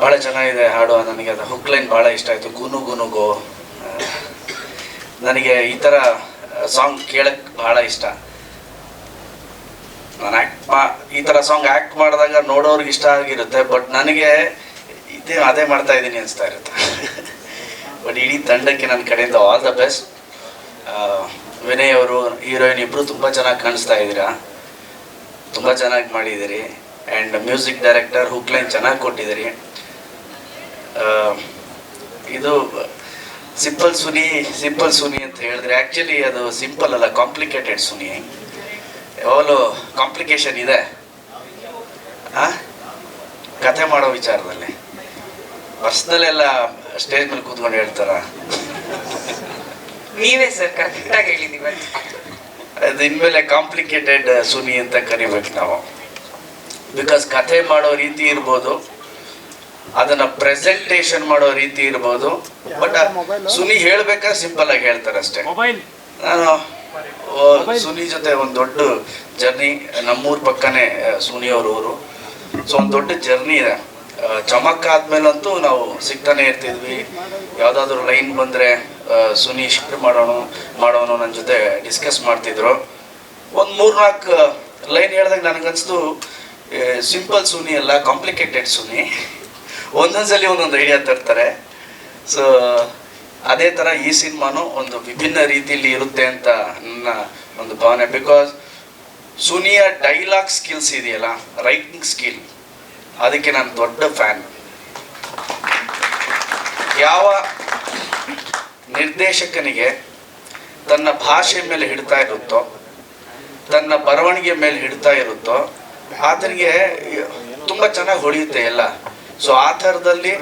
ಭಾಳ ಚೆನ್ನಾಗಿದೆ ಹಾಡು, ನನಗೆ ಅದು ಹುಕ್ ಲೈನ್ ಭಾಳ ಇಷ್ಟ ಆಯಿತು. ಗುನು ಗುನುಗೋ ನನಗೆ ಈ ಥರ ಸಾಂಗ್ ಕೇಳಕ್ಕೆ ಭಾಳ ಇಷ್ಟ. ನಾನು ಆ್ಯಕ್ಟ್ ಮಾ, ಈ ಥರ ಸಾಂಗ್ ಆ್ಯಕ್ಟ್ ಮಾಡಿದಾಗ ನೋಡೋರ್ಗೆ ಇಷ್ಟ ಆಗಿರುತ್ತೆ ಬಟ್ ನನಗೆ ಇದೇ, ಅದೇ ಮಾಡ್ತಾ ಇದ್ದೀನಿ ಅನಿಸ್ತಾ ಇರುತ್ತೆ. ಬಟ್ ಇಡೀ ತಂಡಕ್ಕೆ ನನ್ನ ಕಡೆಯಿಂದ ಆಲ್ ದ ಬೆಸ್ಟ್ ವಿನಯ್ ಅವರು, ಹೀರೋಯಿನ್ ಇಬ್ಬರು ತುಂಬ ಚೆನ್ನಾಗಿ ಕಾಣಿಸ್ತಾ ಇದ್ದೀರಾ? ತುಂಬ ಚೆನ್ನಾಗಿ ಮಾಡಿದ್ದೀರಿ. And music director hook line ಚೆನ್ನಾಗಿ ಕೊಟ್ಟಿದ್ದೀರಿ. ಇದು ಸಿಂಪಲ್ ಸುನಿ ಸಿಂಪಲ್ ಸುನಿ ಅಂತ ಹೇಳಿದ್ರೆ ಆ್ಯಕ್ಚುಲಿ ಅದು ಸಿಂಪಲ್ ಅಲ್ಲ ಕಾಂಪ್ಲಿಕೇಟೆಡ್ ಸುನಿ. ಯಾವಾಗಲೂ ಕಾಂಪ್ಲಿಕೇಶನ್ ಇದೆ. ಆ? ಕಥೆ ಮಾಡೋ ವಿಚಾರದಲ್ಲಿ. ವರ್ಷದಲ್ಲೆಲ್ಲ ಸ್ಟೇಜ್ ಮೇಲೆ ಕೂತ್ಕೊಂಡು ಹೇಳ್ತಾರ? ನೀವೇ ಸರ್ ಕರೆಕ್ಟಾಗಿ ಆಗಿ ಹೇಳಿದೀವಿ ಅದು ಇನ್ಮೇಲೆ ಕಾಂಪ್ಲಿಕೇಟೆಡ್ ಸುನಿ ಅಂತ ಕರಿಬೇಕು ನಾವು. ಬಿಕಾಸ್ ಕಥೆ ಮಾಡೋ ರೀತಿ ಇರ್ಬೋದು. ಅದನ್ನ ಪ್ರೆಸೆಂಟೇಷನ್ ಮಾಡೋ ರೀತಿ ಇರ್ಬೋದು. ಬಟ್ ಸುನಿ ಹೇಳ್ಬೇಕಾದ್ರೆ ಸಿಂಪಲ್ ಆಗಿ ಹೇಳ್ತಾರೆ ಅಷ್ಟೇ. ನಾನು ಸುನಿ ಜೊತೆ ಒಂದು ದೊಡ್ಡ ಜರ್ನಿ ನಮ್ಮೂರ್ ಪಕ್ಕನೆ ಸುನಿ ಅವ್ರ ಊರು. ಸೊ ಒಂದು ದೊಡ್ಡ ಜರ್ನಿ ಇದೆ. ಚಮಕ್ ಆದ್ಮೇಲಂತೂ ನಾವು ಸಿಗ್ತಾನೆ ಇರ್ತಿದ್ವಿ. ಯಾವ್ದಾದ್ರು ಲೈನ್ ಬಂದ್ರೆ ಸುನಿ ಶಿಫ್ಟ್ ಮಾಡೋಣ ಮಾಡೋಣ ನನ್ನ ಜೊತೆ ಡಿಸ್ಕಸ್ ಮಾಡ್ತಿದ್ರು. ಒಂದು ಮೂರ್ನಾಲ್ಕು ಲೈನ್ ಹೇಳಿದಾಗ ನನಗನ್ಸ್ತು ಸಿಂಪಲ್ ಸುನಿ ಅಲ್ಲ ಕಾಂಪ್ಲಿಕೇಟೆಡ್ ಸುನಿ. ಒಂದೊಂದ್ಸಲಿ ಒಂದೊಂದು ಐಡಿಯಾ ತರ್ತಾರೆ. ಸೊ ಅದೇ ಥರ ಈ ಸಿನಿಮಾನು ಒಂದು ವಿಭಿನ್ನ ರೀತಿಯಲ್ಲಿ ಇರುತ್ತೆ ಅಂತ ನನ್ನ ಒಂದು ಭಾವನೆ. ಬಿಕಾಸ್ ಸುನಿಯ ಡೈಲಾಗ್ ಸ್ಕಿಲ್ಸ್ ಇದೆಯಲ್ಲ ರೈಟಿಂಗ್ ಸ್ಕಿಲ್ ಅದಕ್ಕೆ ನಾನು ದೊಡ್ಡ ಫ್ಯಾನ್ ಯಾವ ನಿರ್ದೇಶಕನಿಗೆ ತನ್ನ ಭಾಷೆ ಮೇಲೆ ಹಿಡ್ತಾ ಇರುತ್ತೋ, ತನ್ನ ಬರವಣಿಗೆ ಮೇಲೆ ಹಿಡ್ತಾ ಇರುತ್ತೋ, ಆತನಿಗೆ ತುಂಬ ಚೆನ್ನಾಗಿ ಹೊಳೆಯುತ್ತೆ ಎಲ್ಲ. ಸೊ ಆ ಥರದಲ್ಲಿ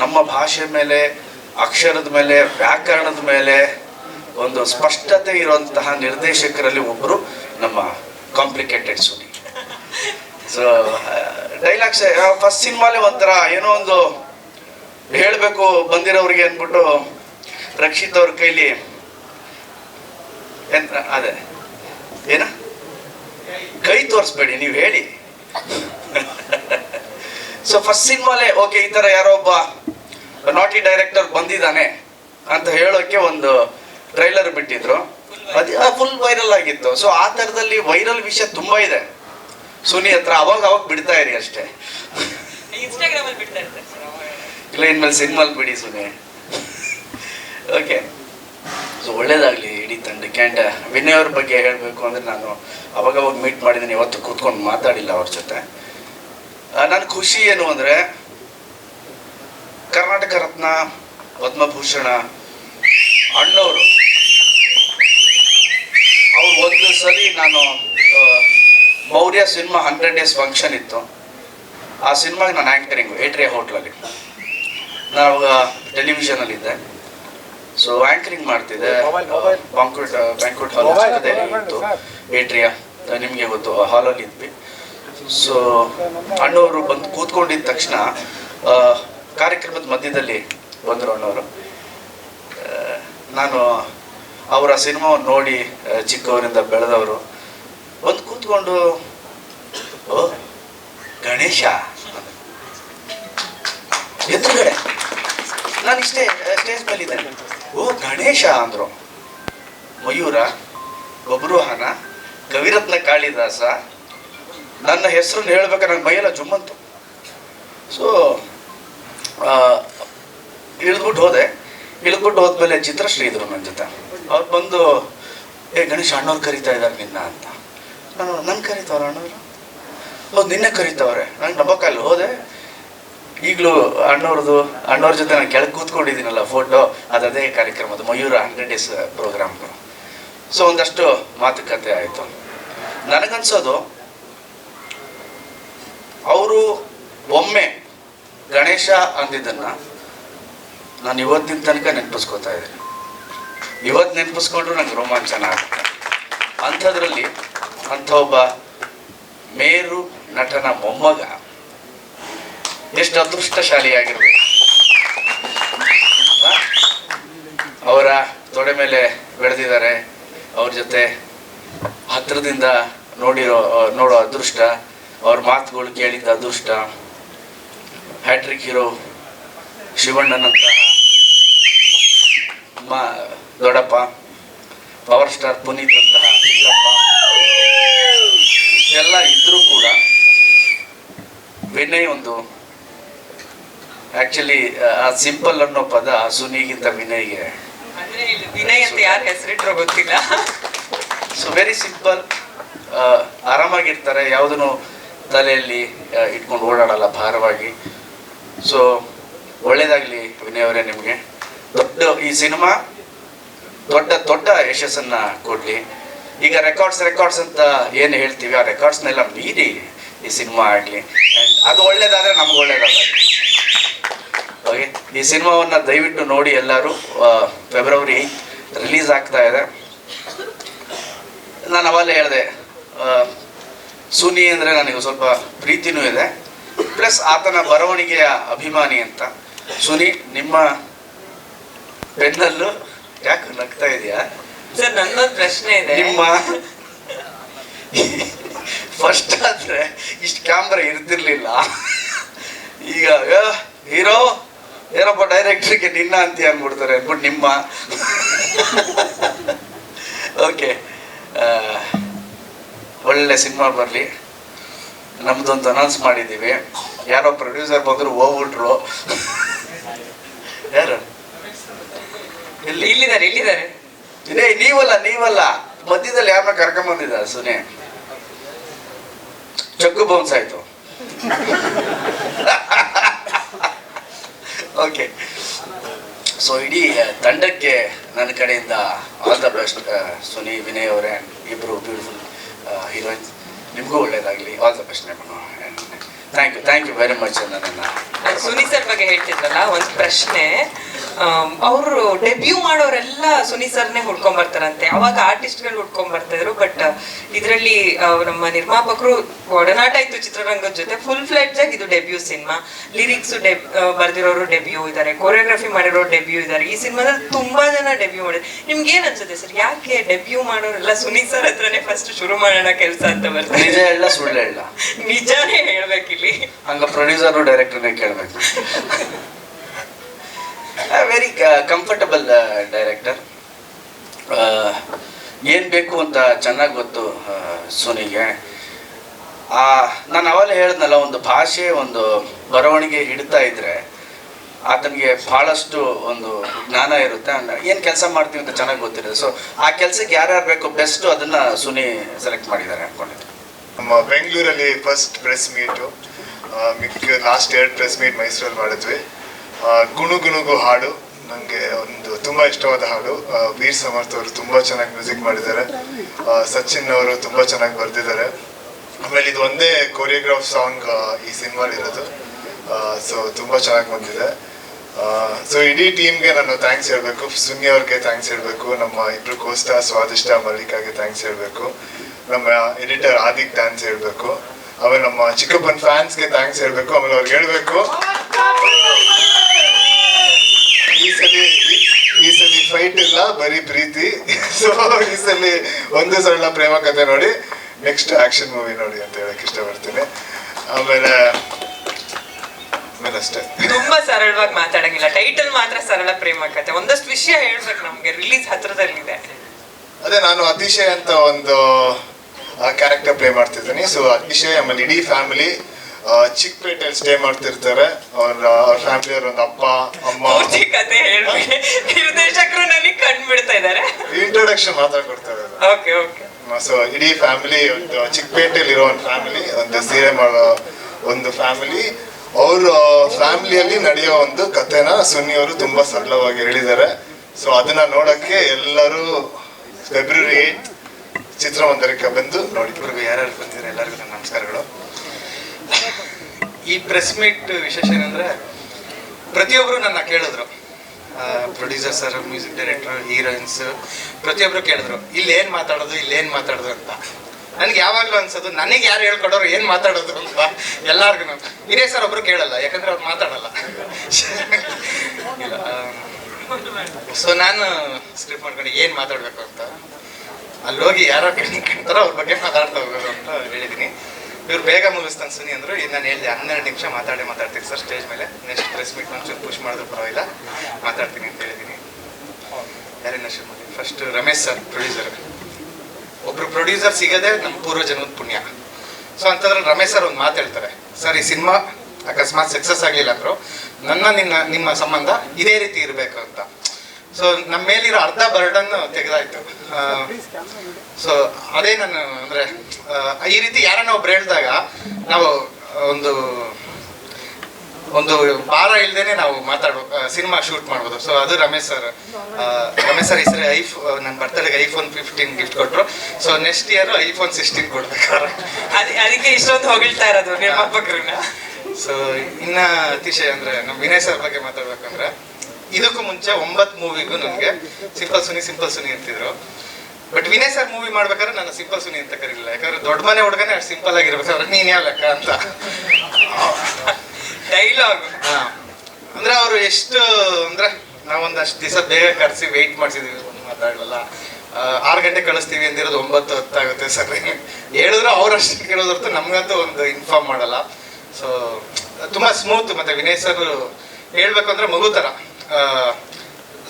ನಮ್ಮ ಭಾಷೆ ಮೇಲೆ, ಅಕ್ಷರದ ಮೇಲೆ, ವ್ಯಾಕರಣದ ಮೇಲೆ ಒಂದು ಸ್ಪಷ್ಟತೆ ಇರುವಂತಹ ನಿರ್ದೇಶಕರಲ್ಲಿ ಒಬ್ಬರು ನಮ್ಮ complicated Suni. So dialogues first ಸಿನಿಮಾಲೆ ಒಂಥರ ಏನೋ ಒಂದು ಹೇಳಬೇಕು ಬಂದಿರೋರಿಗೆ ಅಂದ್ಬಿಟ್ಟು ರಕ್ಷಿತ್ ಅವ್ರ ಕೈಲಿ ಎಂತ ಅದೇ, ಏನ? ಕೈ ತೋರಿಸ್ಬೇಡಿ, ನೀವು ಹೇಳಿ. ಸೊ ಫಸ್ಟ್ ಸಿನಿಮಾಲೆ ಓಕೆ ಈ ತರ ಯಾರೋ ಒಬ್ಬ ನಾಟಿ ಡೈರೆಕ್ಟರ್ ಬಂದಿದ್ದಾನೆ ಅಂತ ಹೇಳೋಕೆ ಒಂದು ಟ್ರೈಲರ್ ಬಿಟ್ಟಿದ್ರು. ಅದೇ ಫುಲ್ ವೈರಲ್ ಆಗಿತ್ತು. ಸೊ ಆ ಥರದಲ್ಲಿ ವೈರಲ್ ವಿಷಯ ತುಂಬಾ ಇದೆ. ಸುನಿ ಹತ್ರ ಅವಾಗ ಅವಾಗ ಬಿಡ್ತಾ ಇರಿ ಅಷ್ಟೇ. ಇಲ್ಲ ಇನ್ಮೇಲೆ ಸಿನಿಮಾಲ್ ಬಿಡಿ ಸುನಿ. ಓಕೆ ಸೊ ಒಳ್ಳೇದಾಗ್ಲಿ ಇಡೀ ತಂಡಕ್ಕೆ. ಆ್ಯಂಡ್ ವಿನಯ್ ಅವ್ರ ಬಗ್ಗೆ ಹೇಳಬೇಕು ಅಂದ್ರೆ ನಾನು ಅವಾಗ ಅವಾಗ ಮೀಟ್ ಮಾಡಿದ್ದೀನಿ. ಇವತ್ತು ಕೂತ್ಕೊಂಡು ಮಾತಾಡಿಲ್ಲ ಅವ್ರ ಜೊತೆ. ನನ್ನ ಖುಷಿ ಏನು ಅಂದರೆ ಕರ್ನಾಟಕ ರತ್ನ ಪದ್ಮಭೂಷಣ ಅಣ್ಣವರು ಅವ್ರು ಒಂದು ಸಲಿ ನಾನು Maurya cinema hundred days function ಇತ್ತು. ಆ ಸಿನಿಮಾಗೆ ನಾನು ಆ್ಯಂಕರಿಂಗು ಏಟ್ರಿಯ ಹೋಟ್ಲಲ್ಲಿ. ನಾವು ಟೆಲಿವಿಷನಲ್ಲಿ ಇದ್ದೆ ಸೊ ಆ್ಯಂಕರಿಂಗ್ ಮಾಡ್ತಿದ್ದೆ. ಬ್ಯಾಂಕ್ವೆಟ್ ಬ್ಯಾಂಕ್ವೆಟ್ ಹಾಲ್ ಇತ್ತು. ಏಟ್ರಿಯಾ ನಿಮಗೆ ಗೊತ್ತು ಹಾಲಲ್ಲಿ ಇದ್ವಿ. ಸೊ ಅಣ್ಣವರು ಬಂದು ಕೂತ್ಕೊಂಡಿದ್ದ ತಕ್ಷಣ ಕಾರ್ಯಕ್ರಮದ ಮಧ್ಯದಲ್ಲಿ ಬಂದರು ಅಣ್ಣವರು. ನಾನು ಅವರ ಸಿನಿಮಾವನ್ನು ನೋಡಿ ಚಿಕ್ಕವರಿಂದ ಬೆಳೆದವರು. ಬಂದು ಕೂತ್ಕೊಂಡು, ಓ, ಗಣೇಶ! ಎದುರುಗಡೆ. ನಾನು ಇಷ್ಟೇ ಸ್ಟೇಜ್ ಮೇಲೆ ಇದ್ದೇನೆ ಓ, ಗಣೇಶ! ಅಂದರು. ಮಯೂರ ಬಬ್ರುಹಾನ ಕವಿರತ್ನ ಕಾಳಿದಾಸ ನನ್ನ ಹೆಸರನ್ನು ಹೇಳ್ಬೇಕು? ನನ್ನ ಮೈಯೆಲ್ಲ ಜುಮ್ಮಂತು. ಸೊ ಇಳಿದ್ಬಿಟ್ಟು ಹೋದೆ. ಇಳಿದ್ಬಿಟ್ಟು ಹೋದ್ಮೇಲೆ ಚಿತ್ರಶ್ರೀ ಇದ್ರು ನನ್ನ ಜೊತೆ. ಅವ್ರು ಬಂದು, ಏ ಗಣೇಶ್, ಅಣ್ಣವ್ರು ಕರಿತಾ ಇದ್ದಾರೆ ನಿನ್ನ ಅಂತ. ನಾನು ನನ್ನ ಕರಿತಾವ್ರ ಅಣ್ಣವ್ರು? ಹೌದು, ನಿನ್ನೆ ಕರಿತಾವ್ರೆ. ನಂಗೆ ನಂಬಕ್ಕಲ್ಲಿ ಹೋದೆ. ಈಗಲೂ ಅಣ್ಣವ್ರದ್ದು ಅಣ್ಣವ್ರ ಜೊತೆ ನಾನು ಕೆಳಗೆ ಕೂತ್ಕೊಂಡಿದ್ದೀನಲ್ಲ ಫೋಟೋ ಅದೇ ಕಾರ್ಯಕ್ರಮದ Mayura hundred days programme so ಒಂದಷ್ಟು ಮಾತುಕತೆ ಆಯಿತು. ನನಗನ್ಸೋದು ಅವರು ಒಮ್ಮೆ ಗಣೇಶ ಅಂದಿದ್ದನ್ನ ನಾನು ಇವತ್ತಿನ ತನಕ ನೆನಪಿಸ್ಕೋತಾ ಇದ್ದೀನಿ. ಇವತ್ತು ನೆನಪಿಸ್ಕೊಂಡ್ರು ನಂಗೆ ರೋಮಾಂಚನ ಆಗುತ್ತೆ. ಅಂಥದ್ರಲ್ಲಿ ಅಂಥ ಒಬ್ಬ ಮೇರು ನಟನ ಮೊಮ್ಮಗ ಎಷ್ಟು ಅದೃಷ್ಟಶಾಲಿಯಾಗಿರ್ಬೇಕು? ಅವರ ತೊಡೆ ಮೇಲೆ ಬೆಳೆದಿದ್ದಾರೆ. ಅವ್ರ ಜೊತೆ ಹತ್ತಿರದಿಂದ ನೋಡಿರೋ, ನೋಡೋ ಅದೃಷ್ಟ ಅವ್ರ ಮಾತುಗಳು ಕೇಳಿದ ಅದೃಷ್ಟ. ಹ್ಯಾಟ್ರಿಕ್ ಹೀರೋ ಶಿವಣ್ಣನಂತಹ ಮ ದೊಡ್ಡಪ್ಪ ಪವರ್ ಸ್ಟಾರ್ ಪುನೀತ್ ಅಂತಹ ಚಿಕ್ಕಪ್ಪ ಇಷ್ಟೆಲ್ಲ ಇದ್ರೂ ಕೂಡ ವಿನಯ್ ಒಂದು ಆಕ್ಚುಲಿ ಆ ಸಿಂಪಲ್ ಅನ್ನೋ ಪದ ಸುನಿಗಿಂತ ವಿನಯ್ಗೆ. ವಿನಯ್ ಅಂತ ಯಾರು ಹೆಸರಿಟ್ರೋ ಗೊತ್ತಿಲ್ಲ. ಸೊ ವೆರಿ ಸಿಂಪಲ್ ಆರಾಮಾಗಿರ್ತಾರೆ. ಯಾವುದನ್ನು ತಲೆಯಲ್ಲಿ ಇಟ್ಕೊಂಡು ಓಡಾಡಲ್ಲ ಭಾರವಾಗಿ. ಸೊ ಒಳ್ಳೇದಾಗಲಿ ವಿನಯ್ ಅವರೇ ನಿಮಗೆ. ದೊಡ್ಡ ಈ ಸಿನಿಮಾ ದೊಡ್ಡ ದೊಡ್ಡ ಯಶಸ್ಸನ್ನು ಕೊಡಲಿ. ಈಗ ರೆಕಾರ್ಡ್ಸ್ ರೆಕಾರ್ಡ್ಸ್ ಅಂತ ಏನು ಹೇಳ್ತೀವಿ, ಆ ರೆಕಾರ್ಡ್ಸ್ನೆಲ್ಲ ಮೀರಿ ಈ ಸಿನಿಮಾ ಆಗಲಿ. ಅದು ಒಳ್ಳೇದಾದರೆ ನಮ್ಗೆ ಒಳ್ಳೇದಾಗಲಿ ಓಕೆ ಈ ಸಿನಿಮಾವನ್ನು ದಯವಿಟ್ಟು ನೋಡಿ ಎಲ್ಲರೂ ಫೆಬ್ರವರಿ ರಿಲೀಸ್ ಆಗ್ತಾ ಇದೆ. ನಾನು ಅವಲ್ಲೇ ಹೇಳಿದೆ ಸುನಿ ಅಂದರೆ ನನಗೆ ಸ್ವಲ್ಪ ಪ್ರೀತಿನೂ ಇದೆ. ಪ್ಲಸ್ ಆತನ ಬರವಣಿಗೆಯ ಅಭಿಮಾನಿ ಅಂತ. ಸುನಿ ನಿಮ್ಮ ಬೆನ್ನಲ್ಲೂ ಯಾಕೆ ನಗ್ತಾ ಇದೆಯಾ? ಸರ್ ನನ್ನೊಂದು ಪ್ರಶ್ನೆ ಇದೆ. ನಿಮ್ಮ ಫಸ್ಟ್ ಆದ್ರೆ ಇಷ್ಟು ಕ್ಯಾಮ್ರಾ ಇರ್ತಿರ್ಲಿಲ್ಲ. ಈಗ ಹೀರೋ ಏನಪ್ಪ ಡೈರೆಕ್ಟ್ರಿಗೆ ನಿನ್ನ ಅಂತ ಅಂದ್ಬಿಡ್ತಾರೆ ಅಂದ್ಬಿಟ್ಟು ನಿಮ್ಮ. ಓಕೆ ಒಳ್ಳೆ ಸಿನಿಮಾ ಬರಲಿ. ನಮ್ದೊಂದು ಅನೌನ್ಸ್ ಮಾಡಿದ್ದೀವಿ. ಯಾರೋ ಪ್ರೊಡ್ಯೂಸರ್ ಬಂದ್ರು ಹೋಗ್ಬಿಟ್ರು. ಯಾರು? ಎಲ್ಲಿ? ಇಲ್ಲಿದ್ದಾರೆ ಇಲ್ಲಿದ್ದಾರೆ. ಇದೇ ನೀವಲ್ಲ ನೀವಲ್ಲ. ಮಧ್ಯದಲ್ಲಿ ಯಾರನ್ನ ಕರ್ಕೊಂಬಂದಿದ್ದ ಸುನೆ? ಚಕ್ಕು ಬೌನ್ಸ್ ಆಯ್ತು. ಓಕೆ ಸೊ ಇಡೀ ತಂಡಕ್ಕೆ ನನ್ನ ಕಡೆಯಿಂದ all the best Suni Vinay ಅವರೇ ಇಬ್ಬರು ಬ್ಯೂಟಿಫುಲ್ ಹೀರೋಯಿನ್ಸ್. ನಿಮಗೂ ಒಳ್ಳೇದಾಗಲಿ. ಆಲ್ ದ ಬೆಸ್ಟ್ ನಿಮಗೂ thank you thank you very much ಅನ್ನೋದನ್ನು. ನಾನ್ ಸುನಿ ಸರ್ ಬಗ್ಗೆ ಹೇಳ್ತಿದ್ರಲ್ಲ, ಒಂದು ಪ್ರಶ್ನೆ. ಅವರು ಡೆಬ್ಯೂ ಮಾಡೋರೆಲ್ಲ ಸುನಿ ಸರ್ನೇ ಹುಡ್ಕೊಂಡ್ ಬರ್ತಾರಂತೆ ಅವಾಗ ಆರ್ಟಿಸ್ಟ್ಗಳು ಹುಡ್ಕೊಂಡ್ ಬರ್ತಾ ಇದ್ರು ಬಟ್ ಇದರಲ್ಲಿ ನಮ್ಮ ನಿರ್ಮಾಪಕರು ಒಡನಾಟ ಇತ್ತು ಚಿತ್ರರಂಗದ ಜೊತೆ. ಫುಲ್ ಫ್ಲೆಡ್ಜ್ ಆಗಿ ಇದು ಡೆಬ್ಯೂ ಸಿನಿಮಾ. ಲಿರಿಕ್ಸ್ ಡೆಬ್ ಬರ್ದಿರೋರು ಡೆಬ್ಯೂ ಇದ್ದಾರೆ ಕೊರಿಯೋಗ್ರಫಿ ಮಾಡಿರೋರು ಡೆಬ್ಯೂ ಇದ್ದಾರೆ ಈ ಸಿನಿಮಾದಲ್ಲಿ ತುಂಬಾ ಜನ ಡೆಬ್ಯೂ ಮಾಡಿದ್ರು ನಿಮ್ಗೆ ಏನ್ ಅನ್ಸುತ್ತೆ ಸರ್? ಯಾಕೆ ಡೆಬ್ಯೂ ಮಾಡೋರೆಲ್ಲ ಸುನಿ ಸರ್ ಹತ್ರನೇ ಫಸ್ಟ್ ಶುರು ಮಾಡೋಣ ಕೆಲಸ ಅಂತ ಬರ್ತಾರೆ ನಿಜ ಹೇಳ ಸುಳ್ಳು ಹೇಳ ನಿಜಾನೇ ಹೇಳ್ಬೇಕಿಲ್ಲಿ. ಹಂಗ ಪ್ರೊಡ್ಯೂಸರ್ ಡೈರೆಕ್ಟರ್ನೇ ಕೇಳಬೇಕು. ವೆರಿ ಕಂಫರ್ಟಬಲ್ ಡೈರೆಕ್ಟರ್ ಏನು ಬೇಕು ಅಂತ ಚೆನ್ನಾಗಿ ಗೊತ್ತು ಸುನಿಗೆ. ನಾನು ಅವಾಗಲೇ ಹೇಳಿದ್ನಲ್ಲ, ಒಂದು ಭಾಷೆ, ಒಂದು ಬರವಣಿಗೆ ಹಿಡಿತಾ ಇದ್ರೆ ಆತನಿಗೆ ಭಾಳಷ್ಟು ಒಂದು ಜ್ಞಾನ ಇರುತ್ತೆ ಏನು ಕೆಲಸ ಮಾಡ್ತೀವಿ ಅಂತ ಚೆನ್ನಾಗಿ ಗೊತ್ತಿರುತ್ತೆ ಸೊ ಆ ಕೆಲಸಕ್ಕೆ ಯಾರ್ಯಾರು ಬೇಕು ಬೆಸ್ಟು ಅದನ್ನ ಸುನಿ ಸೆಲೆಕ್ಟ್ ಮಾಡಿದ್ದಾರೆ ಅನ್ಕೊಂಡಿದ್ದೆ. ನಮ್ಮ ಬೆಂಗಳೂರಲ್ಲಿ ಫಸ್ಟ್ ಪ್ರೆಸ್ ಮೀಟು ಮಿಕ್ಕ ಲಾಸ್ಟ್ ಎರಡು ಪ್ರೆಸ್ ಮೀಟ್ ಮೈಸೂರಲ್ಲಿ ಮಾಡಿದ್ವಿ. ಆ, ಗುಣು ಗುಣುಗು ಹಾಡು. ನನಗೆ ಒಂದು ತುಂಬ ಇಷ್ಟವಾದ ಹಾಡು. ವೀರ್ ಸಮರ್ಥ್ ಅವರು ತುಂಬ ಚೆನ್ನಾಗಿ ಮ್ಯೂಸಿಕ್ ಮಾಡಿದ್ದಾರೆ. ಸಚಿನ್ ಅವರು ತುಂಬ ಚೆನ್ನಾಗಿ ಬರೆದಿದ್ದಾರೆ. ಆಮೇಲೆ ಇದು ಒಂದೇ ಕೊರಿಯೋಗ್ರಾಫ್ ಸಾಂಗ್ ಈ ಸಿನಿಮಾಲಿರೋದು ಸೊ ತುಂಬ ಚೆನ್ನಾಗಿ ಬಂದಿದೆ. ಸೊ ಇಡೀ ಟೀಮ್ಗೆ ನಾನು ಥ್ಯಾಂಕ್ಸ್ ಹೇಳಬೇಕು. ಸುನಿ ಅವ್ರಿಗೆ ಥ್ಯಾಂಕ್ಸ್ ಹೇಳಬೇಕು. ನಮ್ಮ ಇಬ್ರು ಕೋಸ್ಟ ಸ್ವಾದಿಷ್ಟ ಮಲ್ಲಿಕಾಗೆ ಥ್ಯಾಂಕ್ಸ್ ಹೇಳಬೇಕು. ನಮ್ಮ ಎಡಿಟರ್ ಆದಿಕ್ ಥ್ಯಾಂಕ್ಸ್ ಹೇಳಬೇಕು. ಆಮೇಲೆ ನಮ್ಮ ಚಿಕ್ಕಪ್ಪನ ಫ್ಯಾನ್ಸ್ಗೆ ಥ್ಯಾಂಕ್ಸ್ ಹೇಳಬೇಕು. ಆಮೇಲೆ ಅವ್ರಿಗೆ ಹೇಳಬೇಕು ಈ ಸಲಿ ಈ- ಈ ಸಲಿ ಫೈಟ್ ಇಲ್ಲ ಬರೀ ಪ್ರೀತಿ. ಸೊ ಈ ಸಲಿ ಒಂದು ಸರಳ ಪ್ರೇಮ ಕಥೆ ನೋಡಿ. ನೆಕ್ಸ್ಟ್ ಆಕ್ಷನ್ ಮೂವಿ ನೋಡಿ ಅಂತ ಹೇಳಕ್ ಇಷ್ಟಪಡ್ತೀನಿ. ಆಮೇಲೆ ಆಮೇಲೆ ಅಷ್ಟೇ. ತುಂಬಾ ಸರಳವಾಗಿ ಮಾತಾಡಂಗಿಲ್ಲ. ಟೈಟಲ್ ಮಾತ್ರ ಸರಳ ಪ್ರೇಮ ಕತೆ. ಒಂದಷ್ಟು ವಿಷಯ ಹೇಳ್ಬೇಕು ನಮ್ಗೆ. ರಿಲೀಸ್ ಹತ್ರದಲ್ಲಿದೆ. ಅದೇ ನಾನು ಅತಿಶಯ ಅಂತ ಒಂದು ಕ್ಯಾರೆಕ್ಟರ್ ಪ್ಲೇ ಮಾಡ್ತಿದ್ದೀನಿ. ಸೊ ಅತಿಶಯ ಆಮೇಲೆ ಇಡೀ ಫ್ಯಾಮಿಲಿ ಚಿಕ್ಕಪೇಟೆಯಲ್ಲಿ ಸ್ಟೇ ಮಾಡ್ತಿರ್ತಾರೆ. ಅವ್ರ ಅವ್ರ ಫ್ಯಾಮಿಲಿ ಅವ್ರ ಒಂದು ಅಪ್ಪ ಅಮ್ಮ. ಕತೆ ಹೇಳ್ಬೇಕು ಕಂಡ್ಬಿಡ್ತಾ ಇದ್ದಾರೆ. ಇಂಟ್ರೊಡಕ್ಷನ್ ಮಾತ್ರ ಓಕೆ ಓಕೆ ಸೊ ಇಡೀ ಫ್ಯಾಮಿಲಿ ಒಂದು ಚಿಕ್ಕಪೇಟೆಯಲ್ಲಿ ಇರೋ ಒಂದು ಫ್ಯಾಮಿಲಿ ಒಂದು ಸೀರೆ ಮಾಡೋ ಒಂದು ಫ್ಯಾಮಿಲಿ ಅವ್ರ ಫ್ಯಾಮಿಲಿಯಲ್ಲಿ ನಡೆಯೋ ಒಂದು ಕಥೆನ ಸುನ್ನಿ ಅವರು ತುಂಬಾ ಸರಳವಾಗಿ ಹೇಳಿದ್ದಾರೆ. ಸೊ ಅದನ್ನ ನೋಡಕ್ಕೆ ಎಲ್ಲರೂ ಫೆಬ್ರವರಿ ಏಟ್ ಚಿತ್ರಮಂದಿರಕ್ಕೆ ಬಂದು ನೋಡಿ. ಇಬ್ಬರಿಗೂ ಯಾರ್ಯಾರು ಬಂದಿದ್ದಾರೆ? ಎಲ್ಲರಿಗೂ ನನ್ನ ನಮಸ್ಕಾರಗಳು. ಈ ಪ್ರೆಸ್ ಮೀಟ್ ವಿಶೇಷ ಏನಂದ್ರೆ ಪ್ರತಿಯೊಬ್ಬರು ನನ್ನ ಕೇಳಿದ್ರು. Producer sir music director heroines ಪ್ರತಿಯೊಬ್ಬರು ಕೇಳಿದ್ರು, ಇಲ್ಲಿ ಏನು ಮಾತಾಡೋದು, ಇಲ್ಲಿ ಏನು ಮಾತಾಡೋದು ಅಂತ. ನನಗೆ ಯಾವಾಗಲೂ ಅನ್ಸೋದು, ನನಗೆ ಯಾರು ಹೇಳ್ಕೊಡೋರು ಏನು ಮಾತಾಡೋದು ಅಂತ ಎಲ್ಲಾರ್ಗು ಹಿರಿಯ ಸರ್ ಒಬ್ರು ಕೇಳಲ್ಲ, ಯಾಕಂದ್ರೆ ಅವ್ರು ಮಾತಾಡಲ್ಲ. ಸೊ ನಾನು ಸ್ಕ್ರಿಪ್ಟ್ ಮಾಡ್ಕೊಂಡು ಏನು ಮಾತಾಡಬೇಕು ಅಂತ ಅಲ್ಲಿ ಹೋಗಿ ಯಾರೋ ಕೇಳ್ತಾರೋ ಅವ್ರ ಬಗ್ಗೆ ಮಾತಾಡ್ತಾ ಹೋಗೋದು ಅಂತ ಹೇಳಿದ್ದೀನಿ ಇವ್ರು ಬೇಗ ಮುಗಿಸ್ತಾನೆ ಸುನಿ ಅಂದರು ನಾನು ಹೇಳಿದೆ, ಹನ್ನೆರಡು ನಿಮಿಷ ಮಾತಾಡಿ ಮಾತಾಡ್ತೀನಿ ಸರ್ ಸ್ಟೇಜ್ ಮೇಲೆ. ನೆಕ್ಸ್ಟ್ ಪ್ರೆಸ್ ಮೀಟ್ ಒಂಚೂರು ಪುಷ್ ಮಾಡಿದ್ರು ಪರವಾಗಿಲ್ಲ, ಮಾತಾಡ್ತೀನಿ ಅಂತ ಹೇಳಿದ್ದೀನಿ ಯಾರನ್ನ ಶುರು ಮಾಡಿ. ಫಸ್ಟ್ ರಮೇಶ್ ಸರ್ ಪ್ರೊಡ್ಯೂಸರ್ ಒಬ್ರು ಪ್ರೊಡ್ಯೂಸರ್ ಸಿಗದೆ ನಮ್ಮ ಪೂರ್ವ ಜನ್ಮದ ಪುಣ್ಯ. ಸೊ ಅಂತಂದ್ರೆ ರಮೇಶ್ ಸರ್ ಒಂದು ಮಾತು ಹೇಳ್ತಾರೆ. ಸರ್ ಈ ಸಿನಿಮಾ ಅಕಸ್ಮಾತ್ ಸಕ್ಸಸ್ ಆಗಲಿಲ್ಲ ಅಂದ್ರು, ನನ್ನ, ನಿನ್ನ, ನಿಮ್ಮ ಸಂಬಂಧ ಇದೇ ರೀತಿ ಇರಬೇಕು ಅಂತ. ಸೊ ನಮ್ಮ ಮೇಲಿರೋ ಅರ್ಧ ಬರ್ಡನ್ ತೆಗೆದಾಯ್ತು. ಸೊ ಅದೇ ನಾನು ಅಂದ್ರೆ ಈ ರೀತಿ ಯಾರನ್ನ ಒಬ್ರು ಹೇಳಿದಾಗ ನಾವು ಒಂದು ಒಂದು ಭಾರ ಇಲ್ದೇನೆ ನಾವು ಮಾತಾಡೋ ಸಿನಿಮಾ ಶೂಟ್ ಮಾಡ್ಬೋದು. ಸೊ ಅದು ರಮೇಶ್ ಸರ್. ರಮೇಶ್ ಸರ್ ಹೆಸರು ಐಫ್ ನನ್ನ ಬರ್ತಡೆಗೆ ಐಫೋನ್ ಫಿಫ್ಟೀನ್ ಗಿಫ್ಟ್ ಕೊಟ್ಟರು so next year iPhone sixteen ಕೊಡ್ಬೇಕಾದ್ರೆ. ಅದ್- ಅದಕ್ಕೆ ಇಷ್ಟೊಂದು ಹೊಗಳ್ತಾ ಇರೋದು ಸೊ ಇನ್ನ ಅತಿಶಯ ಅಂದ್ರೆ ನಮ್ಮ ವಿನಯ್ ಸರ್ ಬಗ್ಗೆ ಮಾತಾಡ್ಬೇಕಂದ್ರೆ ಇದಕ್ಕೂ ಮುಂಚೆ ಒಂಬತ್ತು ಮೂವಿಗೂ ನನಗೆ ಸಿಂಪಲ್ ಸುನಿ ಸಿಂಪಲ್ ಸುನಿ ಅಂತಿದ್ರು. ಬಟ್ ವಿನಯ್ ಸರ್ ಮೂವಿ ಮಾಡ್ಬೇಕಾದ್ರೆ ನಾನು ಸಿಂಪಲ್ ಸುನಿ ಅಂತ ಕರೀಲಿಲ್ಲ. ಯಾಕಂದ್ರೆ ದೊಡ್ಡ ಮನೆ ಹುಡುಗನೇ ಅಷ್ಟು ಸಿಂಪಲ್ ಆಗಿರ್ಬೇಕಾದ್ರೆ ನೀನ್ ಯಾವ ಲೆಕ್ಕ? ಅಂತ. ಡೈಲಾಗ್. ಅಂದ್ರೆ ಅವರು ಎಷ್ಟು ಅಂದ್ರೆ ನಾವೊಂದಷ್ಟು ದಿವಸ ಬೇಗ ಕರೆಸಿ ವೆಯ್ಟ್ ಮಾಡಿಸಿದ್ವಿ. ಮಾತಾಡಲ್ಲ ಆರು ಗಂಟೆ ಕಳಿಸ್ತೀವಿ ಅಂದಿರೋದು ಒಂಬತ್ತು ಹೊತ್ತಾಗುತ್ತೆ ಸರ್ ಹೇಳಿದ್ರು ಅವ್ರಷ್ಟು ಅಷ್ಟು ಹೊರತು ನಮ್ಗಂತೂ ಒಂದು ಇನ್ಫಾರ್ಮ್ ಮಾಡಲ್ಲ. ಸೊ ತುಂಬಾ ಸ್ಮೂತ್ ಮತ್ತೆ ವಿನಯ್ ಸರ್ ಹೇಳ್ಬೇಕು ಅಂದ್ರೆ ಮಗು ಥರ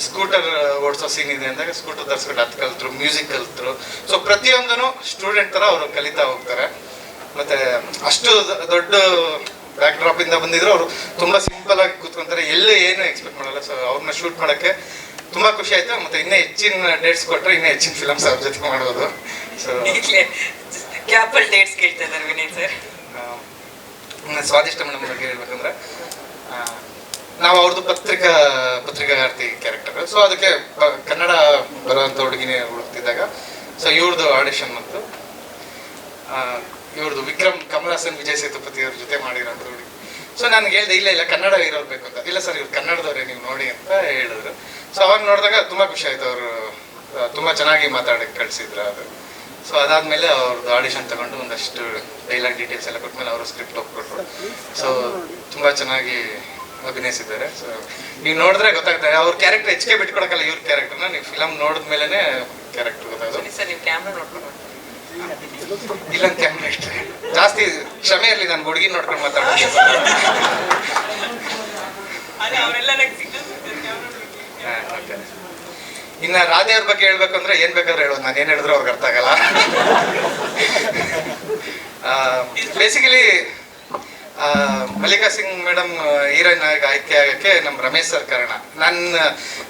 ಸ್ಕೂಟರ್ ಓಡಿಸೋ ಸೀನ್ ಇದೆ ಅಂದಾಗ ಸ್ಕೂಟರ್ ತರಿಸ್ಕೊಂಡು ಅದು ಕಲಿತರು ಮ್ಯೂಸಿಕ್ ಕಲಿತರು. ಸೊ ಪ್ರತಿಯೊಂದನ್ನು ಸ್ಟೂಡೆಂಟ್ ಥರ ಅವರು ಕಲಿತಾ ಹೋಗ್ತಾರೆ. ಮತ್ತೆ ಅಷ್ಟು ದೊಡ್ಡ ಬ್ಯಾಕ್ ಡ್ರಾಪ್ ಇಂದ ಬಂದಿದ್ರು ಅವರು. ತುಂಬಾ ಸಿಂಪಲ್ ಆಗಿ ಕೂತ್ಕೊಂತಾರೆ. ಎಲ್ಲೂ ಏನು ಎಕ್ಸ್ಪೆಕ್ಟ್ ಮಾಡಲ್ಲ. ಸೊ ಅವ್ರನ್ನ ಶೂಟ್ ಮಾಡಕ್ಕೆ ತುಂಬಾ ಖುಷಿ ಆಯ್ತು. ಮತ್ತೆ ಇನ್ನೂ ಹೆಚ್ಚಿನ ಡೇಟ್ಸ್ ಕೊಟ್ಟರೆ ಇನ್ನೂ ಹೆಚ್ಚಿನ ಫಿಲಮ್ಸ್ ಅವ್ರ ಜೊತೆ ಮಾಡೋದು ಸೊ ಕ್ಯಾಪಲ್ ಡೇಟ್ಸ್ ಕೇಳ್ತಾ ಇದ್ದಾರೆ ವಿನಯ್ ಸರ್. ಸ್ವಾದಿಷ್ಟ ಮೇಡಮ್ ಬಗ್ಗೆ ಹೇಳ್ಬೇಕಂದ್ರೆ ನಾವು ಅವ್ರದ್ದು ಪತ್ರಿಕಾ, ಪತ್ರಿಕಾಗಾರ್ತಿ ಕ್ಯಾರೆಕ್ಟರ್ ಸೊ ಅದಕ್ಕೆ ಕನ್ನಡ ಬರುವಂತ ಹುಡುಗಿನೇ ಹುಡುಕ್ತಿದ್ದಾಗ ಸೊ ಇವ್ರದ್ದು ಆಡಿಷನ್ ಬಂತು ಇವ್ರದ್ದು ವಿಕ್ರಮ್ ಕಮಲಾಸನ್ ವಿಜಯ್ ಸೇತುಪತಿ ಅವ್ರ ಜೊತೆ ಮಾಡಿರೋಂಥ ಹುಡುಗಿ. ಸೊ ನನಗೆ ಹೇಳ್ದೆ, ಇಲ್ಲ ಇಲ್ಲ, ಕನ್ನಡ ಇರೋಬೇಕು ಅಂತ. ಇಲ್ಲ ಸರ್, ಇವ್ರು ಕನ್ನಡದವ್ರೆ, ನೀವು ನೋಡಿ ಅಂತ ಹೇಳಿದ್ರು. ಸೊ ಅವಾಗ ನೋಡಿದಾಗ ತುಂಬಾ ಖುಷಿ ಆಯ್ತು ಅವರು ತುಂಬಾ ಚೆನ್ನಾಗಿ ಮಾತಾಡಕ್ಕೆ ಕಳ್ಸಿದ್ರು ಅದು. ಸೊ ಅದಾದ್ಮೇಲೆ ಅವ್ರದ್ದು ಆಡಿಷನ್ ತಗೊಂಡು ಒಂದಷ್ಟು ಡೈಲಾಗ್ ಡೀಟೇಲ್ಸ್ ಎಲ್ಲ ಕೊಟ್ಮೇಲೆ ಅವರು ಸ್ಕ್ರಿಪ್ಟ್ ಒಪ್ಕೊಟ್ರು ಸೊ ತುಂಬಾ ಚೆನ್ನಾಗಿ ಅಭಿನಯಿಸಿದ್ದಾರೆ. ಸೊ ನೀವು ನೋಡಿದ್ರೆ ಗೊತ್ತಾಗ್ತದೆ. ಅವ್ರ ಕ್ಯಾರೆಕ್ಟರ್ ಹೆಚ್ಚಿಗೆ ಬಿಟ್ಕೊಡಕ್ಕಲ್ಲ ಇವ್ರ ಕ್ಯಾರೆಕ್ಟರ್ನ ನೀವು ಫಿಲಮ್ ನೋಡಿದ್ಮೇಲೆ ಕ್ಯಾರೆಕ್ಟರ್ ಗೊತ್ತಾಗೋದು ಸರ್ ನೀವು ಕ್ಯಾಮ್ರಾ ನೋಡ್ಕೊಂಡು ಇಲ್ಲ ಕ್ಯಾಮ್ರಾ ಇಷ್ಟೇ ಜಾಸ್ತಿ ಕ್ಷಮೆ ಇರಲಿ ನಾನು ಹುಡುಗಿ ನೋಡ್ಕೊಂಡು ಮಾತಾಡ್ತೀನಿ. ಇನ್ನ ರಾಧೆ ಅವ್ರ ಬಗ್ಗೆ ಹೇಳ್ಬೇಕು ಅಂದ್ರೆ ಏನ್ ಬೇಕಾದ್ರೆ ಹೇಳೋದು. ನಾನು ಏನ್ ಹೇಳಿದ್ರು ಅವ್ರಿಗೆ ಅರ್ಥ ಆಗಲ್ಲ. Basically Mallika Singh madam heroine ಆಗಿ ಆಯ್ಕೆ ಆಗಕ್ಕೆ ನಮ್ಮ ರಮೇಶ್ ಸರ್ ಕಾರಣ. ನನ್ನ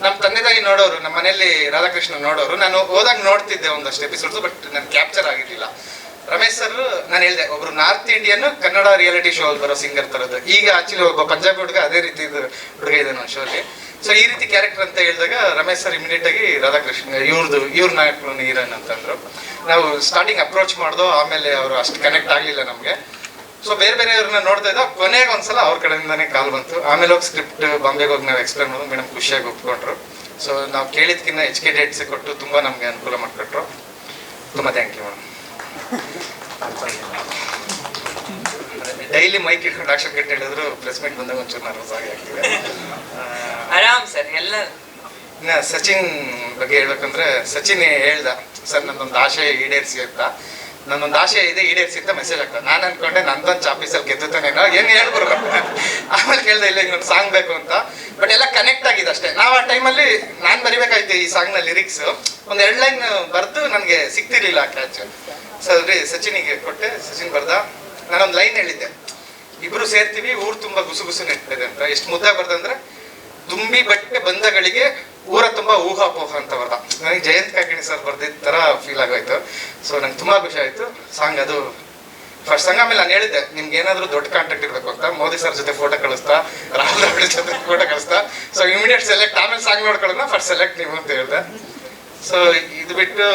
ನಮ್ಮ ತಂದೆ ತಾಯಿ ನೋಡೋರು ನಮ್ಮ ಮನೆಯಲ್ಲಿ ರಾಧಾಕೃಷ್ಣ ನೋಡೋರು, ನಾನು ಹೋದಾಗ ನೋಡ್ತಿದ್ದೆ ಒಂದಷ್ಟು ಎಪಿಸೋಡ್ಸ್ ಬಟ್ ನಾನು ಕ್ಯಾಪ್ಚರ್ ಆಗಿರಲಿಲ್ಲ. ರಮೇಶ್ ಸರ್, ನಾನು ಹೇಳಿದೆ, ಒಬ್ರು north Indian, Kannada reality show ಅಲ್ಲಿ ಬರೋ ಸಿಂಗರ್ ತರದ್ದು. ಈಗ ಆಕ್ಚುಲಿ ಒಬ್ಬ ಪಂಜಾಬಿ ಹುಡುಗ ಅದೇ ರೀತಿ ಹುಡುಗ ಇದೆ ನಮ್ಮ ಶೋಲಿ ಸೊ ಈ ರೀತಿ ಕ್ಯಾರೆಕ್ಟರ್ ಅಂತ ಹೇಳಿದಾಗ ರಮೇಶ್ ಸರ್ ಇಮಿಡಿಯೇಟ್ ಆಗಿ ರಾಧಾಕೃಷ್ಣ ಇವ್ರದ್ದು ಇವ್ರ ನಾಯಕರು ಹೀರೋನ್ ಅಂತಂದ್ರು ನಾವು ಸ್ಟಾರ್ಟಿಂಗ್ ಅಪ್ರೋಚ್ ಮಾಡ್ದೋ, ಆಮೇಲೆ ಅವರು ಅಷ್ಟು ಕನೆಕ್ಟ್ ಆಗಲಿಲ್ಲ ನಮಗೆ. ಸೊ ಬೇರೆ ಬೇರೆ ಇವ್ರನ್ನ ನೋಡ್ತಾ ಇದ್ದ. ಕೊನೆಗೆ ಒಂದ್ಸಲ ಅವ್ರ ಕಡೆಯಿಂದಾನೇ ಕಾಲ್ ಬಂತು. ಆಮೇಲೆ ಹೋಗಿ ಸ್ಕ್ರಿಪ್ಟ್ ಬಾಂಬೆಗೆ ಹೋಗಿ ನಾವು ಎಕ್ಸ್ಪ್ಲೇನ್ ಮಾಡೋದು. ಮೇಡಮ್ ಖುಷಿಯಾಗಿ ಒಪ್ಕೊಂಡ್ರು. ಸೊ ನಾವು ಕೇಳಿದ್ಕಿನ್ನ ಎಚ್ ಕೆ ಡೇಟ್ಸ್ ಕೊಟ್ಟು ತುಂಬಾ ನಮಗೆ ಅನುಕೂಲ ಮಾಡಿಕೊಟ್ರು. ತುಂಬಾ thank you madam daily mic ಇಟ್ಕೊಂಡು ಅಕ್ಷರ ಕೆಟ್ಟ ಹೇಳಿದ್ರು ಪ್ರೆಸ್ ಮೀಟ್ ಬಂದಾಗ ಒಂಚೂರು ನರ್ವಸ್ ಆಗಿ ಆಗ್ತಿದೆ. ಆರಾಮ್ ಸರ್ ಎಲ್ಲ ಇನ್ನ ಸಚಿನ್ ಬಗ್ಗೆ ಹೇಳ್ಬೇಕಂದ್ರೆ ಸಚಿನ್ ಹೇಳ್ದ ಸರ್ ನನ್ನೊಂದು ಆಶೆ ಈಡೇರಿಸಿ ಅಂತ. ನನ್ನೊಂದು ಆಶೆ ಇದೆ ಈಡೇರಿಸಿ ಅಂತ ಮೆಸೇಜ್ ಆಗ್ತದೆ. ನಾನು ಅನ್ಕೊಂಡೆ ನಂದೊಂದು ಚಾಪೀಸಲ್ಲಿ ಗೆದ್ದುತ್ತಾನೇನೋ ಏನು ಹೇಳ್ಬರು ಆಮೇಲೆ ಕೇಳ್ದೆ, ಇಲ್ಲ, ಇನ್ನೊಂದು ಸಾಂಗ್ ಬೇಕು ಅಂತ. ಬಟ್ ಎಲ್ಲ ಕನೆಕ್ಟ್ ಆಗಿದೆ ಅಷ್ಟೇ. ನಾವು ಆ ಟೈಮಲ್ಲಿ ನಾನು ಬರಿಬೇಕಾಯ್ತು ಈ ಸಾಂಗ್ನ ಲಿರಿಕ್ಸ್ ಒಂದು ಎರಡು ಲೈನ್ ಬರೆದು ನನಗೆ ಸಿಗ್ತಿರ್ಲಿಲ್ಲ ಕ್ಯಾಚ್ ಸರಿ ಸಚಿನಿಗೆ ಕೊಟ್ಟೆ, ಸಚಿನ್ ಬರ್ದ? ನಾನೊಂದು ಲೈನ್ ಹೇಳಿದ್ದೆ. ಇಬ್ರು ಸೇರ್ತೀವಿ, ಊರು ತುಂಬಾ ಗುಸು ಗುಸು ನೆಟ್ಟಿದೆ ಅಂತ. ಎಷ್ಟು ಮುದ್ದಾಗ ಬರ್ದಂದ್ರೆ ತುಂಬಿ ಬಟ್ಟೆ ಬಂದಗಳಿಗೆ ಊರ ತುಂಬಾ ಊಹಾಪೋಹ ಅಂತ ಬರ್ದ. ನನಗೆ ಜಯಂತ್ ಕಾಕಿಣಿ ಸರ್ ಬರ್ದಿದ್ದ ತರ ಫೀಲ್ ಆಗೋಯ್ತು. ಸೊ ನಂಗೆ ತುಂಬಾ ಖುಷಿ ಆಯ್ತು. ಸಾಂಗ್ ಅದು ಫಸ್ಟ್ ಸಾಂಗ್ ಆಮೇಲೆ ನಾನು ಹೇಳಿದ್ದೆ, ನಿಮ್ಗೆ ಏನಾದ್ರು ದೊಡ್ಡ ಕಾಂಟ್ಯಾಕ್ಟ್ ಇರ್ಬೇಕು ಅಂತ. ಮೋದಿ ಸರ್ ಜೊತೆ ಫೋಟೋ ಕಳಿಸ್ತಾ, ರಾಹುಲ್ ದ್ರಾವಿಡ್ ಜೊತೆ ಫೋಟೋ ಕಳಿಸ್ತಾ. ಸೊ ಇಮಿಡಿಯೇಟ್ ಸೆಲೆಕ್ಟ್ ಆಮೇಲೆ ಸಾಂಗ್ ನೋಡ್ಕೊಳ್ಳೋಣ ಫಸ್ಟ್ ಸೆಲೆಕ್ಟ್ ನೀವು ಅಂತ ಹೇಳಿದೆ. ಸೊ ಇದು ಬಿಟ್ಟು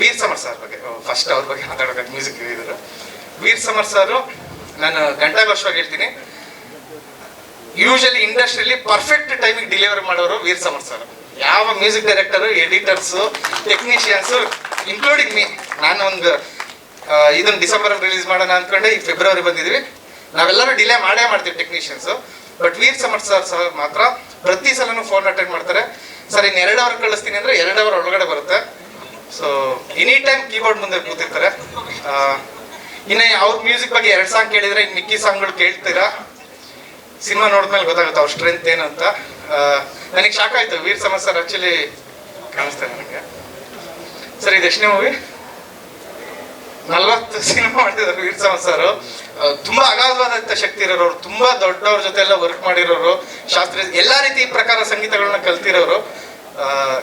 ವೀರ್ ಸಮರ್ ಸರ್ ಬಗ್ಗೆ. ಫಸ್ಟ್ ಅವ್ರ ಬಗ್ಗೆ ಮಾತಾಡೋಕೆ ಮ್ಯೂಸಿಕ್ ಇದ್ರು ವೀರ್ ಸಮರ್ ಸರ್, ನಾನು ಗಂಟಾಘೋಷವಾಗಿ ಹೇಳ್ತೀನಿ. ಯೂಶಲಿ ಇಂಡಸ್ಟ್ರಿಯಲ್ಲಿ ಪರ್ಫೆಕ್ಟ್ ಟೈಮಿಗೆ ಡೆಲಿವರಿ ಮಾಡೋರು ವೀರ್ ಸಮರ್ ಸರ್ ಯಾವ music director editors technicians including me ನಾನು ಒಂದು ಇದನ್ನ ಡಿಸೆಂಬರ್ ರಿಲೀಸ್ ಮಾಡೋಣ ಅನ್ಕೊಂಡೆ, ಈ ಫೆಬ್ರವರಿ ಬಂದಿದ್ವಿ. ನಾವೆಲ್ಲರೂ ಡಿಲೇ ಮಾಡೇ ಮಾಡ್ತೀವಿ technicians but Veer Samar sir sir ಮಾತ್ರ ಪ್ರತಿ ಸಲನು ಫೋನ್ ಅಟೆಂಡ್ ಮಾಡ್ತಾರೆ. ಸರ್ ಇನ್ನು ಎರಡು ಅವರ್ ಕಳಿಸ್ತೀನಿ ಅಂದ್ರೆ ಎರಡು ಅವರ್ ಒಳಗಡೆ ಬರುತ್ತೆ. ಸೊ ಎನಿ ಟೈಮ್ ಕೀಬೋರ್ಡ್ ಮುಂದೆ ಕೂತಿರ್ತಾರೆ. ಇನ್ನ ಅವ್ರ ಮ್ಯೂಸಿಕ್ ಬಗ್ಗೆ ಎರಡು ಸಾಂಗ್ ಕೇಳಿದ್ರೆ ಇನ್ನು ಮಿಕ್ಕಿ ಸಾಂಗ್ಗಳು ಕೇಳ್ತೀರಾ? ಸಿನಿಮಾ ನೋಡಿದ್ಮೇಲೆ ಗೊತ್ತಾಗುತ್ತೆ ಅವ್ರ ಸ್ಟ್ರೆಂತ್ ಅಂತ ನನಗೆ ಶಾಕ್ ಆಯ್ತು. ವೀರ್ ಸಮಸಾರ್ ಸರ್ ಆಕ್ಚುಲಿ ಕಾಣಿಸ್ತಾರೆ ನನಗೆ. ಸರ್ ಇದು ಎಷ್ಟನೇ ಮೂವಿ ನಲ್ವತ್ತು ಸಿನಿಮಾ ಮಾಡಿದ್ದಾರೆ ವೀರ್ ಸರ್ ತುಂಬಾ ಅಗಾಧವಾದಂತ ಶಕ್ತಿ ಇರೋರು, ತುಂಬಾ ದೊಡ್ಡವ್ರ ಜೊತೆ ಎಲ್ಲ ವರ್ಕ್ ಮಾಡಿರೋರು ಶಾಸ್ತ್ರೀಯ ಎಲ್ಲಾ ರೀತಿ ಪ್ರಕಾರ ಸಂಗೀತಗಳನ್ನ ಕಲ್ತಿರೋರು.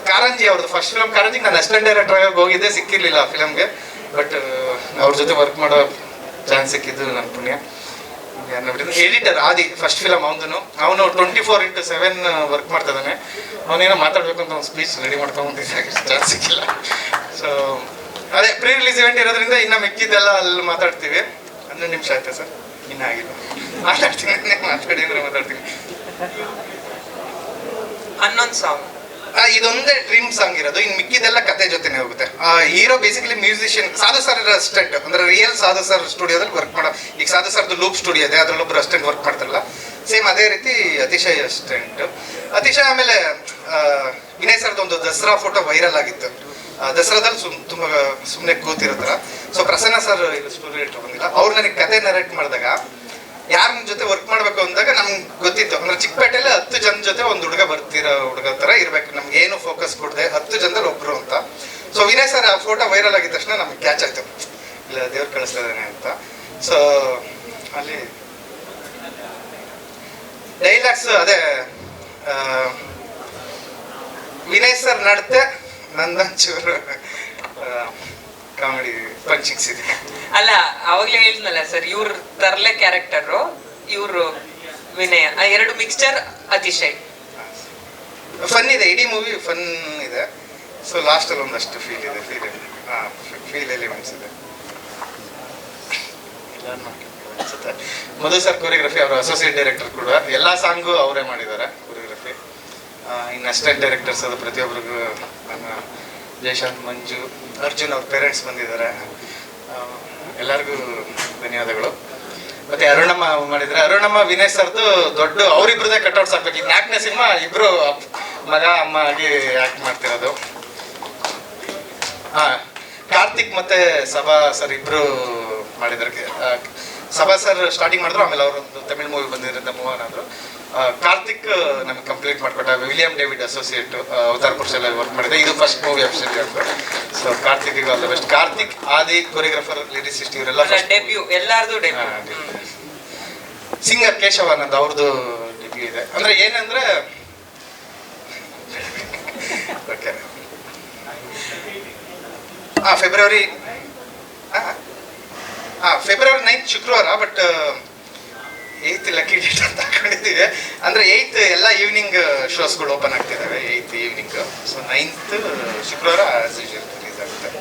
ಕಾರಂಜಿ ಅವ್ರದ್ದು ಫಸ್ಟ್ ಫಿಲಮ್ ಕಾರಂಜಿ ನಾನು ಅಸಿಸ್ಟೆಂಟ್ ಡೈರೆಕ್ಟರ್ ಆಗಿ ಹೋಗಿದ್ದೆ, ಸಿಕ್ಕಿರ್ಲಿಲ್ಲ ಆ ಫಿಲಮ್ಗೆ ಬಟ್ ಅವ್ರ ಜೊತೆ ವರ್ಕ್ ಮಾಡೋ ಚಾನ್ಸ್ ಸಿಕ್ಕಿದ್ದು ನನ್ನ ಪುಣ್ಯ. ಎಡಿಟರ್ ಆದಿ ಫಸ್ಟ್ ಫಿಲಮ್ ಅವನು ಅವನು twenty four into seven work ಮಾಡ್ತಾ ಇದ್ದಾನೆ. ಅವನೇನೋ ಮಾತಾಡ್ಬೇಕು ಅಂತ ಒಂದು ಸ್ಪೀಚ್ ರೆಡಿ ಮಾಡ್ಕೊಂಡ್ಬಂದಿದ್ದೆ ಚಾನ್ಸ್ ಸಿಕ್ಕಿಲ್ಲ. ಸೊ ಅದೇ ಪ್ರೀ ರಿಲೀಸ್ ಇವೆಂಟ್ ಇರೋದ್ರಿಂದ ಇನ್ನ ಮಿಕ್ಕಿದ್ದೆಲ್ಲ ಅಲ್ಲಿ ಮಾತಾಡ್ತೀವಿ. ಹನ್ನೊಂದು ನಿಮಿಷ ಆಯ್ತಾ ಸರ್? ಇನ್ನೂ ಆಗಿಲ್ಲ. ಮಾತಾಡ್ತೀನಿ. ಮಾತಾಡಿ ಅಂದ್ರೆ ಮಾತಾಡ್ತೀನಿ. ಹನ್ನೊಂದು ಸಾಂಗ್ ಇದೊಂದೇ ಡ್ರೀಮ್ ಸಾಂಗ್ ಇರೋದು. ಇನ್ನು ಮಿಕ್ಕಿದೆಲ್ಲ ಕತೆ ಜೊತೆನೆ ಹೋಗುತ್ತೆ. Hero basically musician Sadhu sir assistant, ಅಂದ್ರೆ ರಿಯಲ್ ಸಾಧು ಸರ್ ಸ್ಟುಡಿಯೋದಲ್ಲಿ ವರ್ಕ್ ಮಾಡೋ ಈಗ ಸಾಧು ಸರ್ದು ಲೂಪ್ ಸ್ಟುಡಿಯೋ ಇದೆ ಅದ್ರಲ್ಲೊಬ್ರು ಅಸಿಸ್ಟೆಂಟ್ ವರ್ಕ್ ಮಾಡ್ತಾರಲ್ಲ. ಸೇಮ್ ಅದೇ ರೀತಿ ಅತಿಶಯ್ ಅಸಿಸ್ಟೆಂಟ್. ಅತಿಶಯ್ ಆಮೇಲೆ ವಿನಯ್ ಸರ್ದು ಒಂದು ದಸರಾ ಫೋಟೋ ವೈರಲ್ ಆಗಿತ್ತು. ದಸರಾದಲ್ಲಿ ಸುಮ್ ತುಂಬಾ ಸುಮ್ಮನೆ ಕೂತಿರೋ ಥರ ಸೊ ಪ್ರಸನ್ನ ಸರ್ ಇದು ಸ್ಟುಡಿಯೋ ಬಂದಿಲ್ಲ ಅವ್ರು ನನಗೆ ಕತೆ ನರೇಟ್ ಮಾಡಿದಾಗ, ಯಾರ ಜೊತೆ ವರ್ಕ್ ಮಾಡಬೇಕು ಅಂದಾಗ ನಮ್ಗೆ ಗೊತ್ತಿತ್ತು. ಅಂದ್ರೆ ಚಿಕ್ಕಪೇಟೆಯಲ್ಲಿ ಹತ್ತು ಜನ ಜೊತೆ ಒಂದು ಹುಡುಗ ಬರ್ತಿರೋ ಹುಡುಗ ತರ ಇರ್ಬೇಕು. ನಮ್ಗೆ ಏನು ಫೋಕಸ್ ಕೊಡದೆ ಹತ್ತು ಜನದಲ್ಲಿ ಒಬ್ರು ಅಂತ. ಸೊ ವಿನಯ್ ಸರ್ ಆ ಫೋಟೋ ವೈರಲ್ ಆಗಿದ ತಕ್ಷಣ ನಮಗೆ ಕ್ಯಾಚ್ ಆಯ್ತು. ಇಲ್ಲ ದೇವ್ರು ಕಳಿಸ್ತಾ ಇದ್ದಾನೆ ಅಂತ. ಸೊ ಅಲ್ಲಿ ಡೈಲಾಗ್ಸ್ ಅದೇ ವಿನಯ್ ಸರ್ ನಡತೆ ನಂದಂಚೂರು ಕಾಮಿಡಿ ಪಂಚಿಂಗ್ಸ್ ಇದೆ ಅಲ್ಲ ಅವಾಗ್ಲೇ ಹೇಳಿದ್ನಲ್ಲ ಸರ್ ಇವ್ರ ತರ್ಲೆ ಕ್ಯಾರೆಕ್ಟರು ಇವರು ವಿನಯ ಎರಡು ಮಿಕ್ಸ್ಚರ್ ಅತಿಶಯ್. ಫನ್ ಇದೆ ಇಡೀ ಮೂವಿ ಫನ್ ಇದೆ. ಸೊ ಲಾಸ್ಟಲ್ಲಿ ಒಂದಷ್ಟು ಫೀಲ್ ಇದೆ ಫೀಲ್ ಫೀಲ್ ಎಲಿಮೆಂಟ್ಸ್ ಇದೆ ಅನ್ಸುತ್ತೆ. ಮಧು ಸರ್ ಕೊರಿಯೋಗ್ರಫಿ ಅವರು ಅಸೋಸಿಯೇಟ್ ಡೈರೆಕ್ಟರ್ ಕೂಡ. ಎಲ್ಲ ಸಾಂಗು ಅವರೇ ಮಾಡಿದ್ದಾರೆ ಕೊರಿಯೋಗ್ರಫಿ ಇನ್ನು ಅಸಿಸ್ಟೆಂಟ್ ಡೈರೆಕ್ಟರ್ಸ್ ಅದು ಪ್ರತಿಯೊಬ್ಬರಿಗೂ ನನ್ನ ಜಯಶಾಂತ್ ಮಂಜು, ಅರ್ಜುನ್ ಅವ್ರ ಪೇರೆಂಟ್ಸ್ ಬಂದಿದ್ದಾರೆ. ಎಲ್ಲರಿಗೂ ಧನ್ಯವಾದಗಳು. ಮತ್ತೆ ಅರುಣಮ್ಮ ಮಾಡಿದ್ರೆ, ಅರುಣಮ್ಮ ವಿನಯ್ ಸರ್ದು ದೊಡ್ಡ ಅವರಿಬ್ರದೇ ಕಟ್ಔಟ್ಸ್ ಹಾಕ್ಬೇಕು. ಈಗ ನಾಲ್ಕನೇ ಸಿನಿಮಾ ಇಬ್ರು ಮಗ, ಅಮ್ಮ ಆಗಿ ಆಕ್ಟ್ ಮಾಡ್ತಿರೋದು. ಹಾ ಕಾರ್ತಿಕ್ ಮತ್ತೆ ಸಭಾ ಸರ್ ಇಬ್ರು ಮಾಡಿದ್ದಾರೆ ಸಭಾ ಸರ್ ಸ್ಟಾರ್ಟಿಂಗ್ ಮಾಡಿದ್ರು ಆಮೇಲೆ ಅವರು ಒಂದು ತಮಿಳ್ ಮೂವಿ ಬಂದಿದ್ದರಿಂದ ಮೂವ್ ಆದ್ರು. ಕಾರ್ತಿಕ್ ನಮ್ಗೆ complete ಮಾಡ್ಕೊಟ್ಟ William David associate Avatara Purusha work ಮಾಡಿದೆ. ಇದು ಫಸ್ಟ್ ಮೂವಿ ಅಪ್ಸೆಂಟ್ ಅಂತ. So Karthik all the best Karthik Aadi choreographer lyricist ಇವರೆಲ್ಲ ಡೆಬ್ಯೂ ಎಲ್ಲಾರ್ದು ಡೆಬ್ಯೂ. ಸಿಂಗರ್ ಕೇಶವಾನಂದ್ ಅವ್ರದ್ದು ಡೆಬ್ಯೂ ಇದೆ. ಅಂದ್ರೆ ಏನಂದ್ರೆ ಓಕೆ ಹಾ ಫೆಬ್ರವರಿ ಹಾಂ ಫೆಬ್ರವರಿ ನೈನ್ತ್ ಶುಕ್ರವಾರ ಬಟ್ ಏಯ್ತ್ ಲಕ್ಕಿ ಡೇಟ್ ಅಂತ ಹಾಕೊಂಡಿದ್ದೀವಿ. ಅಂದ್ರೆ ಏಯ್ತ್ ಎಲ್ಲ ಈವ್ನಿಂಗ್ ಶೋಸ್ಗಳು ಓಪನ್ ಆಗ್ತಿದ್ದಾವೆ ಏಯ್ತ್ ಈವ್ನಿಂಗ್ ಸೊ ನೈನ್ತ್ ಶುಕ್ರವಾರ ರಿಲೀಸ್ ಆಗುತ್ತೆ.